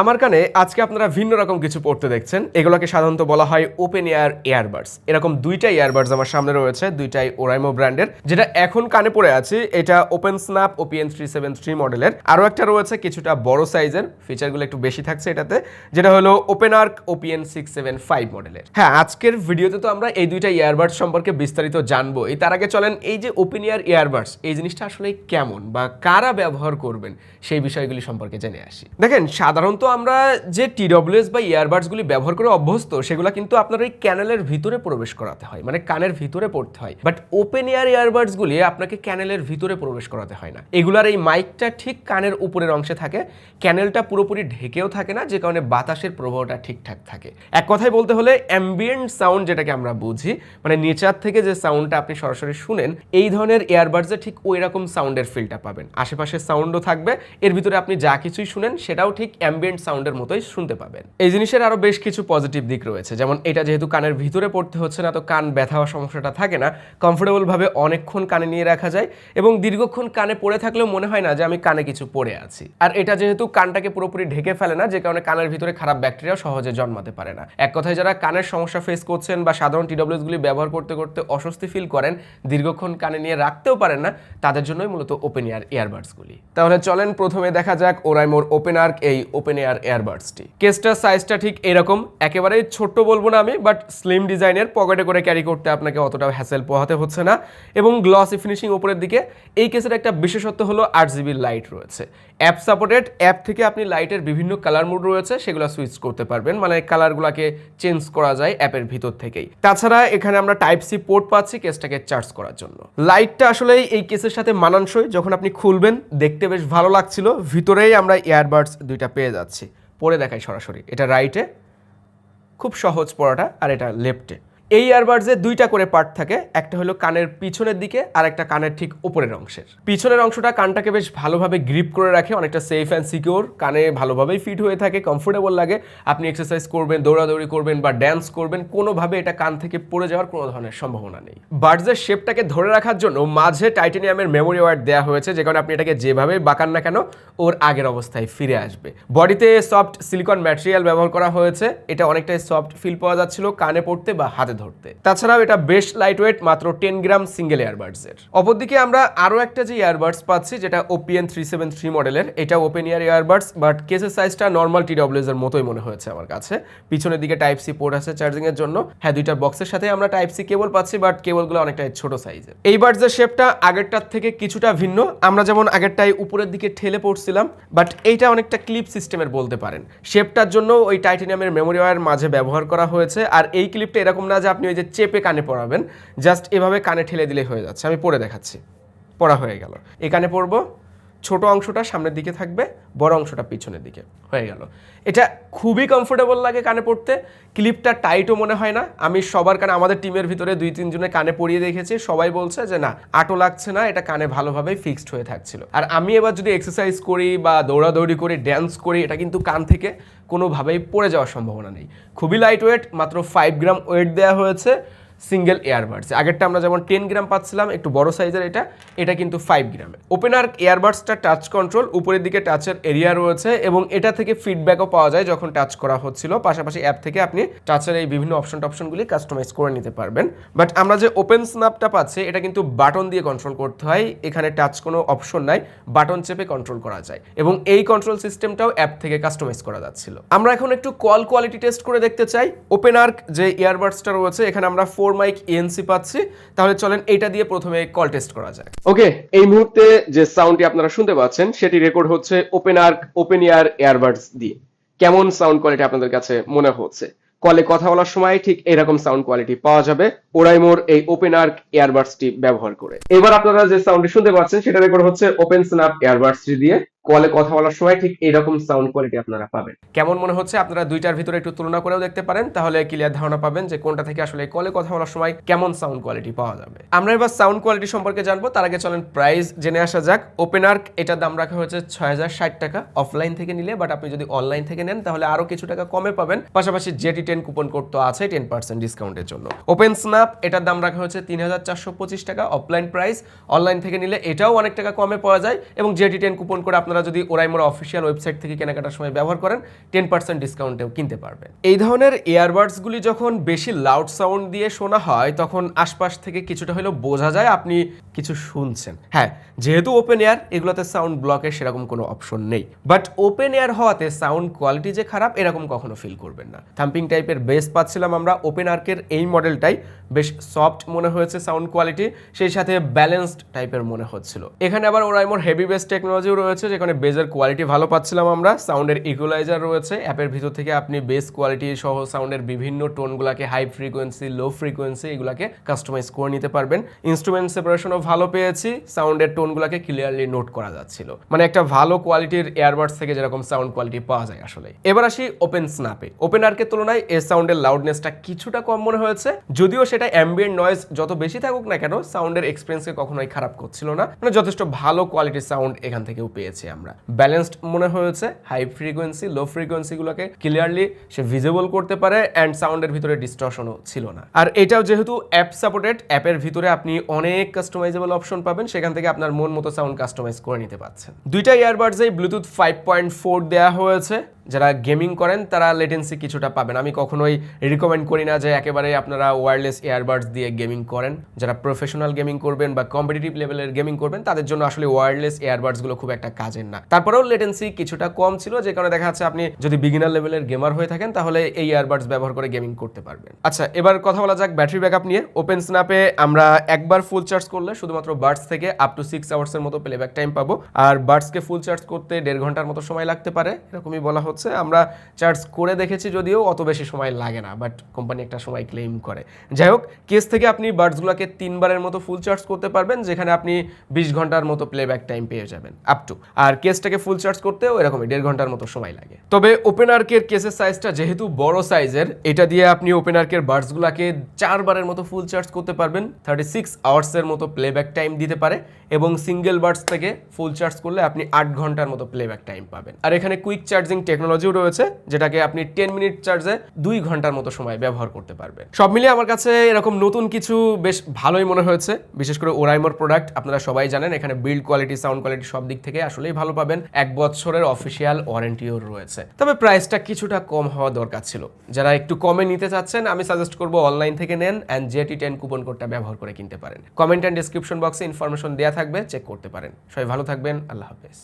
আমার কানে আজকে আপনারা ভিন্ন রকম কিছু পড়তে দেখছেন। এগুলোকে সাধারণত বলা হয় ওপেন এয়ার ইয়ারবাডস এরকম দুইটা ইয়ারবাডস আমার সামনে রয়েছে, দুইটাই ওরাইমো ব্র্যান্ডের যেটা এখন কানে পড়ে আছে। এটা open snap OPN three seven three মডেলের। আরও একটা রয়েছে কিছুটা বড় সাইজের ফিচারগুলো একটু বেশি থাকছে এটাতে, যেটা হলো open arc OPN six seven five মডেলের। হ্যাঁ আজকের ভিডিওতে তো আমরা এই দুইটা ইয়ারবাডস সম্পর্কে বিস্তারিত জানব। এই তার আগে চলেন, এই যে ওপেন এয়ার ইয়ারবাডস এই জিনিসটা আসলে কেমন বা কারা ব্যবহার করবেন সেই বিষয়গুলি সম্পর্কে জেনে আসি। দেখেন, সাধারণত আমরা যে টিডব্লিউএস বা ইয়ারবাডসগুলি ব্যবহার করে অভ্যস্ত, সেগুলো কিন্তু আপনার ওই ক্যানেলের ভিতরে প্রবেশ করাতে হয় মানে কানের ভিতরে পড়তে হয়। বাট ওপেন এয়ার ইয়ারবাডসগুলি আপনাকে ক্যানেলের ভিতরে প্রবেশ করাতে হয় না। এগুলার এই মাইকটা ঠিক কানের উপরের অংশে থাকে, ক্যানেলটা পুরোপুরি ঢেকেও থাকে না, যে কারণে বাতাসের প্রবাহটা ঠিকঠাক থাকে। এক কথায় বলতে হলে অ্যাম্বিয়েন্ট সাউন্ড যেটাকে আমরা বুঝি মানে নেচার থেকে যে সাউন্ডটা আপনি সরাসরি শুনেন, এই ধরনের ইয়ারবাডসে ঠিক ওই রকম সাউন্ডের ফিলটা পাবেন। আশেপাশে সাউন্ডও থাকবে, এর ভিতরে আপনি যা কিছুই শুনেন, সেটাও ঠিক অ্যাম্বিয়েন্ট সাউন্ডের মতোই শুনতে পাবেন। এই জিনিসের আরও বেশ কিছু পজিটিভ দিক রয়েছে। যেমন এটা যেহেতু কানের ভিতরে পড়তে হচ্ছে না, তো কান ব্যথা হওয়ার সমস্যাটা থাকে না। কমফোর্টেবলভাবে অনেকক্ষণ কানে নিয়ে রাখা যায় এবং দীর্ঘক্ষণ কানে পড়ে থাকলেও মনে হয় না যে আমি কানে কিছু পড়ে আছি। আর এটা যেহেতু কানটাকে পুরোপুরি ঢেকে ফেলে না, যে কারণে কানের ভিতরে খারাপ ব্যাকটেরিয়াও সহজে জন্মাতে পারে না। এক কথায় যারা কানের সমস্যা ফেস করছেন বা সাধারণ টিডব্লিউএস গুলি ব্যবহার করতে করতে অস্বস্তি ফিল করেন, দীর্ঘক্ষণ কানে নিয়ে রাখতেও পারেন না, তাদের জন্যই মূলত ওপেন এয়ার ইয়ারবাডসগুলি তাহলে চলেন প্রথমে দেখা যাক ওরাইমোর ওপেন আর্ক এই ওপেন এয়ার ইয়ারবাডসটি কেসটার সাইজটা ঠিক এরকম, একেবারেই ছোট্ট বলব না আমি বাট স্লিম ডিজাইনের পকেটে করে ক্যারি করতে আপনাকে অতটা হ্যাসেল পোহাতে হচ্ছে না। এবং গ্লসি ফিনিশিং উপরের দিকে, এই কেসের একটা বিশেষত্ব হলো আট জিবি লাইট রয়েছে। অ্যাপ সাপোর্টেড অ্যাপ থেকে আপনি লাইটের বিভিন্ন কালার মোড রয়েছে, সেগুলো সুইচ করতে পারবেন। মানে কালারগুলোকে চেঞ্জ করা যায় অ্যাপের ভিতর থেকেই। তাছাড়া এখানে আমরা টাইপ সি পোর্ট পাচ্ছি কেসটাকে চার্জ করার জন্য। লাইটটা আসলে এই কেসের সাথে মানানসই। যখন আপনি খুলবেন, দেখতে বেশ ভালো লাগছিল। ভিতরেই আমরা ইয়ারবাডস দুইটা পেয়ে যাচ্ছি। পরে দেখাই সরাসরি। এটা রাইটে খুব সহজ পড়াটা আর এটা লেফটে এই ইয়ারবাডসে দুইটা করে পার্ট থাকে, একটা হলো কানের পিছনের দিকে আর একটা কানের ঠিক উপরের অংশের। পিছনের অংশটা কানটাকে বেশ ভালোভাবে গ্রিপ করে রাখে, অনেকটা সেফ অ্যান্ড সিকিউর কানে ভালোভাবেই ফিট হয়ে থাকে কমফোর্টেবল লাগে। আপনি এক্সারসাইজ করবেন, দৌড়াদৌড়ি করবেন বা ড্যান্স করবেন, কোনোভাবে এটা কান থেকে পড়ে যাওয়ার কোনো ধরনের সম্ভাবনা নেই। বার্ডসের শেপটাকে ধরে রাখার জন্য মাঝে টাইটেনিয়ামের মেমোরি ওয়ার্ড দেওয়া হয়েছে, যে কারণে আপনি এটাকে যেভাবে বাঁকান না কেন, ওর আগের অবস্থায় ফিরে আসবে। বডিতে সফট সিলিকন ম্যাটেরিয়াল ব্যবহার করা হয়েছে, এটা অনেকটাই সফট ফিল পাওয়া যাচ্ছিল, কানে পড়তে বা হাতে ধরতে। তাছাড়াও এটা বেশ লাইট ওয়েট মাত্র টেন গ্রাম সিঙ্গেল ইয়ারবাডসের অপরদিকে আমরা আরও একটা যে ইয়ারবাডস পাচ্ছি, যেটা ওপিএন থ্রি সেভেন থ্রি মডেলের এটা ওপেন ইয়ার ইয়ারবাডস বাট কেসের সাইজটা নর্মাল টিডব্লিউএস এর মতোই মনে হয়েছে আমার কাছে। পিছনের দিকে টাইপ সি পোর্ট আছে চার্জিং এর জন্য। হ্যাঁ দুইটা বক্সের সাথে আমরা টাইপ সি কেবল পাচ্ছি বাট কেবলগুলো অনেকটা ছোট সাইজের এই বাডসের শেপটা আগেরটার থেকে কিছুটা ভিন্ন। আমরা যেমন আগেরটাই উপরের দিকে ঠেলে পড়ছিলাম বাট এইটা অনেকটা ক্লিপ সিস্টেমের বলতে পারেন। শেপটার জন্য ওই টাইটেনিয়ামের মেমোরি ওয়্যার মাঝে ব্যবহার করা হয়েছে, আর এই ক্লিপটা এরকম না যে আপনি ওই যে চেপে কানে পড়াবেন জাস্ট এভাবে কানে ঠেলে দিলে হয়ে যাচ্ছে। আমি পরে দেখাচ্ছি। পড়া হয়ে গেল। এই কানে পড়ব। ছোট অংশটা সামনের দিকে থাকবে, বড় অংশটা পিছনের দিকে। হয়ে গেল। এটা খুবই কমফোর্টেবল লাগে কানে পড়তে। ক্লিপটা টাইটও মনে হয় না। আমি সবার কানে, আমাদের টিমের ভিতরে দুই তিনজনে কানে পরিয়ে দেখেছি। সবাই বলছে যে, না আটো লাগছে না। এটা কানে ভালোভাবে ফিক্সড হয়ে থাকছিল। আর আমি এবার যদি এক্সারসাইজ করি বা দৌড়াদৌড়ি করি ড্যান্স করি, এটা কিন্তু কান থেকে কোনোভাবেই পড়ে যাওয়ার সম্ভাবনা নেই। খুবই লাইট ওয়েট মাত্র ফাইভ গ্রাম ওয়েট দেওয়া হয়েছে। সিঙ্গেল এয়ারবাডস আগেরটা আমরা যেমন টেন গ্রাম পাচ্ছিলাম, একটু বড় সাইজের এটা এটা কিন্তু ফাইভ ওপেন আর্ক এয়ারবাডসটা টাচ কন্ট্রোল উপরের দিকে টাচের এরিয়া রয়েছে এবং এটা থেকে ফিডব্যাকও পাওয়া যায় যখন টাচ করা হচ্ছিল। পাশাপাশি অ্যাপ থেকে আপনি টাচের এই বিভিন্ন অপশন টপশনগুলি কাস্টমাইজ করে নিতে পারবেন। বাট আমরা যে ওপেন স্ন্যাপটা পাচ্ছি, এটা কিন্তু বাটন দিয়ে কন্ট্রোল করতে হয়। এখানে টাচ কোনো অপশন নাই বাটন চেপে কন্ট্রোল করা যায়। এবং এই কন্ট্রোল সিস্টেমটাও অ্যাপ থেকে কাস্টমাইজ করা যাচ্ছিল। আমরা এখন একটু কল কোয়ালিটি টেস্ট করে দেখতে চাই। ওপেন আর্ক যে ইয়ারবাডসটা রয়েছে, এখানে আমরা ফোর মাইক ইএনসি পাচ্ছি, তাহলে চলেন এটা দিয়ে প্রথমে কল টেস্ট করা যায় ওকে, এই মুহূর্তে যে সাউন্ডটি আপনারা শুনতে পাচ্ছেন, সেটি রেকর্ড হচ্ছে open arc open ear airbuds দিয়ে। কেমন সাউন্ড কোয়ালিটি আপনাদের কাছে মনে হচ্ছে? কলে কথা বলার সময় ঠিক এরকম সাউন্ড কোয়ালিটি পাওয়া যাবে। ওরাইমোর এই ওপেন আর্ক ইয়ারবাডসটি ব্যবহার করে। এবার আপনারা যে সাউন্ডটি শুনতে পাচ্ছেন, সেটা রেকর্ড হচ্ছে ওপেন স্ন্যাপ ইয়ারবাডসটি দিয়ে। কলে কথা বলার সময় ঠিক এরকম সাউন্ড কোয়ালিটি আপনারা পাবেন। কেমন মনে হচ্ছে? আপনারা দুইটার ভিতরে একটু তুলনা করেও দেখতে পারেন, তাহলে ক্লিয়ার ধারণা পাবেন যে কোনটা থেকে আসলে কলে কথা বলার সময় কেমন সাউন্ড কোয়ালিটি পাওয়া যাবে। আমরা এবার সাউন্ড কোয়ালিটি সম্পর্কে জানব। তার আগে চলেন প্রাইস জেনে আসা যাক। ওপেন আর্ক এটার দাম রাখা হয়েছে ছয় হাজার ষাট টাকা অফলাইন থেকে নিলে বাট আপনি যদি অনলাইন থেকে নেন, তাহলে আরও কিছু টাকা কমে পাবেন। পাশাপাশি জেটি টেন কুপন কোড তো আছে টেন পার্সেন্ট ডিসকাউন্টের জন্য। ওপেন স্ন্যাপ স্ন্যাপ এটার দাম রাখা হয়েছে তিন হাজার চারশো পঁচিশ টাকা অফলাইন প্রাইস অনলাইন থেকে নিলে এটাও অনেক টাকা কমে পাওয়া যায়। এবং জেটি টেন কুপন করে আপনারা যদি ওরাইমোর অফিসিয়াল ওয়েবসাইট থেকে কেনাকাটার সময় ব্যবহার করেন টেন পার্সেন্ট ডিসকাউন্টেও কিনতে পারবেন। এই ধরনের ইয়ারবাডসগুলি যখন বেশি লাউড সাউন্ড দিয়ে শোনা হয়, তখন আশপাশ থেকে কিছুটা হলেও বোঝা যায় আপনি কিছু শুনছেন। হ্যাঁ যেহেতু ওপেন এয়ার এগুলোতে সাউন্ড ব্লকের সেরকম কোনো অপশন নেই। বাট ওপেন এয়ার হওয়াতে সাউন্ড কোয়ালিটি যে খারাপ, এরকম কখনো ফিল করবেন না। থাম্পিং টাইপের বেস পাচ্ছিলাম আমরা ওপেন আর্কের এই মডেলটাই বেশ সফট মনে হয়েছে সাউন্ড কোয়ালিটি সেই সাথে ব্যালেন্সড টাইপের মনে হচ্ছিল। এখানে আবার ওরাইমোর হেভি বেস টেকনোলজিও রয়েছে, যেখানে বেজের কোয়ালিটি ভালো পাচ্ছিলাম আমরা সাউন্ডের ইকুয়ালাইজার রয়েছে অ্যাপের ভিতর থেকে আপনি বেস কোয়ালিটি সহ সাউন্ডের বিভিন্ন টোনগুলোকে হাই ফ্রিকোয়েন্সি লো ফ্রিকোয়েন্সি এগুলাকে কাস্টমাইজ করে নিতে পারবেন। ইনস্ট্রুমেন্ট সেপারেশনও ভালো পেয়েছি সাউন্ডের টোনগুলোকে ক্লিয়ারলি নোট করা যাচ্ছিল। মানে একটা ভালো কোয়ালিটির এয়ারবাডস থেকে যেরকম সাউন্ড কোয়ালিটি পাওয়া যায় আসলে এবার আসি ওপেন স্নাপে ওপেন আর্কের তুলনায় এর সাউন্ডের লাউডনেসটা কিছুটা কম মনে হয়েছে, যদিও সেটা অ্যাম্বিয়েন্ট নয়েজ যত বেশি থাকুক না কেন সাউন্ডের এক্সপিরিয়েন্সকে কখনোই খারাপ করছিল না। মানে যথেষ্ট ভালো কোয়ালিটির সাউন্ড এখান থেকেও পেয়েছি আমরা। ব্যালেন্সড মনে হয়েছে হাই ফ্রিকোয়েন্সি লো ফ্রিকোয়েন্সিগুলোকে ক্লিয়ারলি সে ভিজিবল করতে পারে অ্যান্ড সাউন্ডের ভিতরে ডিস্টর্শনও ছিল না। আর এটাও যেহেতু অ্যাপ সাপোর্টেড অ্যাপের ভিতরে আপনি অনেক কাস্টমাইজেবল অপশন পাবেন, সেখান থেকে আপনার মন মতো সাউন্ড কাস্টমাইজ করে নিতে পারছেন। দুইটা ইয়ারবাডসেই ব্লুটুথ ফাইভ পয়েন্ট ফোর দেওয়া হয়েছে। যারা গেমিং করেন, তারা লেটেন্সি কিছুটা পাবেন। আমি কখনোই রিকমেন্ড করি না যে একেবারে আপনারা ওয়্যারলেস ইয়ারবাডস দিয়ে গেমিং করেন। যারা প্রফেশনাল গেমিং করবেন বা কম্পিটিটিভ লেভেলের গেমিং করবেন, তাদের জন্য আসলে ওয়্যারলেস ইয়ারবাডসগুলো খুব একটা কাজের না। তারপরেও লেটেন্সি কিছুটা কম ছিল, যে কারণে দেখা যাচ্ছে আপনি যদি বিগিনার লেভেলের গেমার হয়ে থাকেন, তাহলে এই ইয়ারবাডস ব্যবহার করে গেমিং করতে পারবেন। আচ্ছা এবার কথা বলা যাক ব্যাটারি ব্যাকআপ নিয়ে। ওপেন স্ন্যাপে আমরা একবার ফুল চার্জ করলে শুধুমাত্র বার্ডস থেকে আপ টু সিক্স আওয়ার্সের মতো প্লেব্যাক টাইম পাবো। আর বার্ডসকে ফুল চার্জ করতে দেড় ঘণ্টার মতো সময় লাগতে পারে, এরকমই বলা হচ্ছে। আমরা চার্জ করে দেখেছি যদিও অত বেশি সময় লাগে না বাট কোম্পানি একটা সময় ক্লেম করে। যাই হোক কেস থেকে আপনি বার্ডসগুলোকে তিনবারের মতো ফুল চার্জ করতে পারবেন, যেখানে আপনি বিশ ঘণ্টার মতো প্লেব্যাক টাইম পেয়ে যাবেন আপ টু আর কেসটাকে ফুল চার্জ করতেও এরকমই, দেড় ঘণ্টার মতো সময় লাগে। তবে ওপেন আর্কের কেসের সাইজটা যেহেতু বড় সাইজের এটা দিয়ে আপনি ওপেন আর্কের বার্ডসগুলোকে চারবারের মতো ফুল চার্জ করতে পারবেন থার্টি সিক্স আওয়ার্সের মতো প্লেব্যাক টাইম দিতে পারে, এবং সিঙ্গেল বার্ডস থেকে ফুল চার্জ করলে আপনি আট ঘণ্টার মতো প্লেব্যাক টাইম পাবেন। আর এখানে কুইক চার্জিং টেকনোলজিও রয়েছে, যেটাকে আপনি টেন মিনিট চার্জে দুই ঘণ্টার মতো সময় ব্যবহার করতে পারবেন। সব মিলিয়ে আমার কাছে এরকম নতুন কিছু বেশ ভালোই মনে হয়েছে, বিশেষ করে ওরাইমোর প্রোডাক্ট আপনারা সবাই জানেন, এখানে বিল্ড কোয়ালিটি সাউন্ড কোয়ালিটি সব দিক থেকে আসলেই ভালো পাবেন। এক বছরের অফিসিয়াল ওয়ারেন্টিও রয়েছে। তবে প্রাইসটা কিছুটা কম হওয়া দরকার ছিল। যারা একটু কমে নিতে চাচ্ছেন, আমি সাজেস্ট করব অনলাইন থেকে নেন অ্যান্ড জেটি টেন কুপন কোডটা ব্যবহার করে কিনতে পারেন। কমেন্ট অ্যান্ড ডিসক্রিপশন বক্সে ইনফরমেশন দেওয়া থাকবে চেক করতে পারেন। সবাই ভালো থাকবেন, আল্লাহ হাফেজ।